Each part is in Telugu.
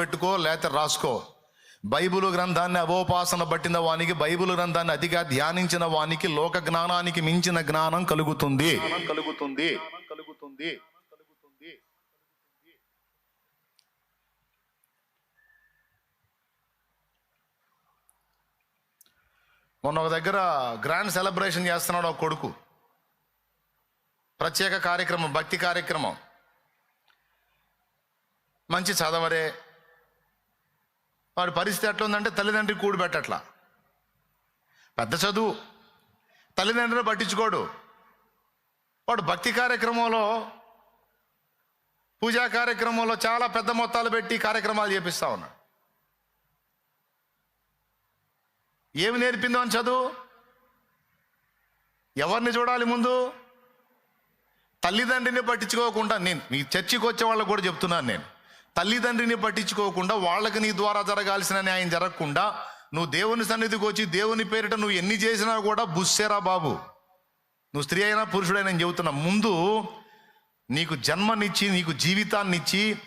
పెట్టుకో లేకపోతే రాసుకో. బైబిల్ గ్రంథాన్ని అవోపాసన పట్టిన వానికి బైబిల్ గ్రంథాన్ని అతిగా ధ్యానించిన వానికి లోక జ్ఞానానికి మించిన జ్ఞానం కలుగుతుంది. కలుగుతుంది. కలుగుతుంది కలుగుతుంది. మొన్న ఒక దగ్గర గ్రాండ్ సెలబ్రేషన్ చేస్తున్నాడు ఒక కొడుకు. ప్రత్యేక కార్యక్రమం భక్తి కార్యక్రమం. మంచి చదవరే వాడి పరిస్థితి ఎట్లా ఉందంటే తల్లిదండ్రి కూడిపెట్టట్లా పెద్ద చదువు. తల్లిదండ్రులు పట్టించుకోడు. వాడు భక్తి కార్యక్రమంలో పూజా కార్యక్రమంలో చాలా పెద్ద మొత్తాలు పెట్టి కార్యక్రమాలు చేపిస్తా ఉన్నాడు. ఏమి నేర్పిందో అని చదువు? ఎవరిని చూడాలి ముందు? తల్లిదండ్రిని పట్టించుకోకుండా నేను మీ చర్చికి వచ్చే వాళ్ళకు కూడా చెప్తున్నాను నేను. తల్లిదండ్రిని పట్టించుకోకుండా వాళ్ళకి నీ ద్వారా జరగాల్సిన న్యాయం జరగకుండా నువ్వు దేవుని సన్నిధికి వచ్చి దేవుని పేరిట నువ్వు ఎన్ని చేసినా కూడా బుస్సేరా బాబు. నువ్వు స్త్రీ అయినా పురుషుడైనా నేను చెబుతున్నా ముందు నీకు జన్మనిచ్చి నీకు జీవితాన్నిచ్చి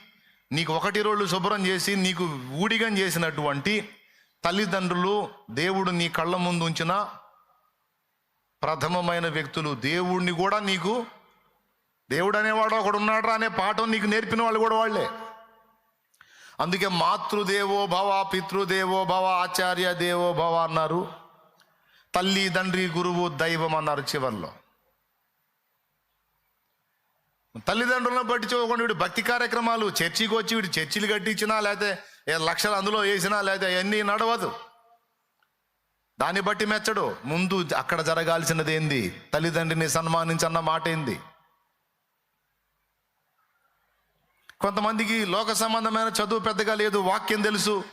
నీకు ఒకటి రోజులు శుభ్రం చేసి నీకు ఊడిగం చేసినటువంటి తల్లిదండ్రులు దేవుడు నీ కళ్ళ ముందు ఉంచిన ప్రథమమైన వ్యక్తులు. దేవుడిని కూడా నీకు దేవుడు అనేవాడు ఒకడు ఉన్నాడు అనే పాఠం నీకు నేర్పిన వాళ్ళు కూడా వాళ్ళే. అందుకే మాతృదేవో భవ పితృదేవో భవ ఆచార్య దేవో భవ అన్నారు. తల్లి తండ్రి గురువు దైవం అన్నారు చివర్లో. తల్లిదండ్రులను పట్టించుకోకుండా వీడు భక్తి కార్యక్రమాలు చర్చికి వచ్చి వీడు చర్చిలు కట్టించినా లేకపోతే ఏ లక్షలు అందులో వేసినా లేకపోతే అవన్నీ నడవదు. దాన్ని బట్టి మెచ్చడు. ముందు అక్కడ జరగాల్సినది ఏంది? తల్లిదండ్రిని సన్మానించన్న మాట ఏంది? కొంతమందికి లోక సంబంధమైన చదువు పెద్దగా లేదు వాక్యం తెలుసు.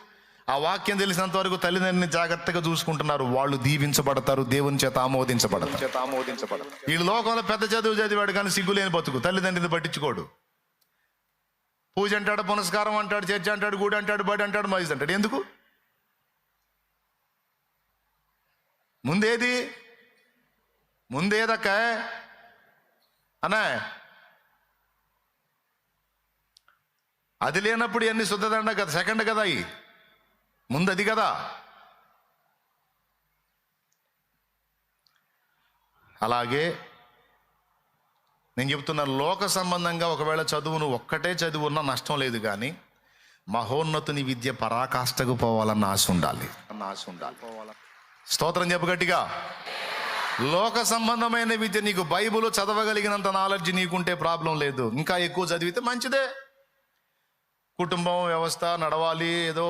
ఆ వాక్యం తెలిసినంత వరకు తల్లిదండ్రిని జాగ్రత్తగా చూసుకుంటున్నారు. వాళ్ళు దీవించబడతారు దేవుని చేత ఆమోదించబడతారు. చేత ఆమోదించబడతారు. వీళ్ళు లోకంలో పెద్ద చదువు చదివాడు కానీ సిగ్గులేని బతుకు. తల్లిదండ్రిని పట్టించుకోడు. పూజ అంటాడు పునస్కారం అంటాడు చర్చ అంటాడు గుడి అంటాడు బడి అంటాడు మజిద్ అంటాడు. ఎందుకు? ముందేది? ముందేదక్క? అన్నా అది లేనప్పుడు ఎన్ని శుద్ధదండ కదా సెకండ్ కదా అయి? ముందు అది కదా? అలాగే నేను చెప్తున్న లోక సంబంధంగా ఒకవేళ చదువును ఒక్కటే చదువు ఉన్నా నష్టం లేదు కానీ మహోన్నతుని విద్య పరాకాష్ఠకు పోవాలన్న ఆశ ఉండాలి. అన్న ఆశ ఉండాలి. స్తోత్రం చెప్పు గట్టిగా. లోక సంబంధమైన విద్య నీకు బైబుల్ చదవగలిగినంత నాలెడ్జ్ నీకుంటే ప్రాబ్లం లేదు. ఇంకా ఎక్కువ చదివితే మంచిదే. కుటుంబం వ్యవస్థ నడవాలి ఏదో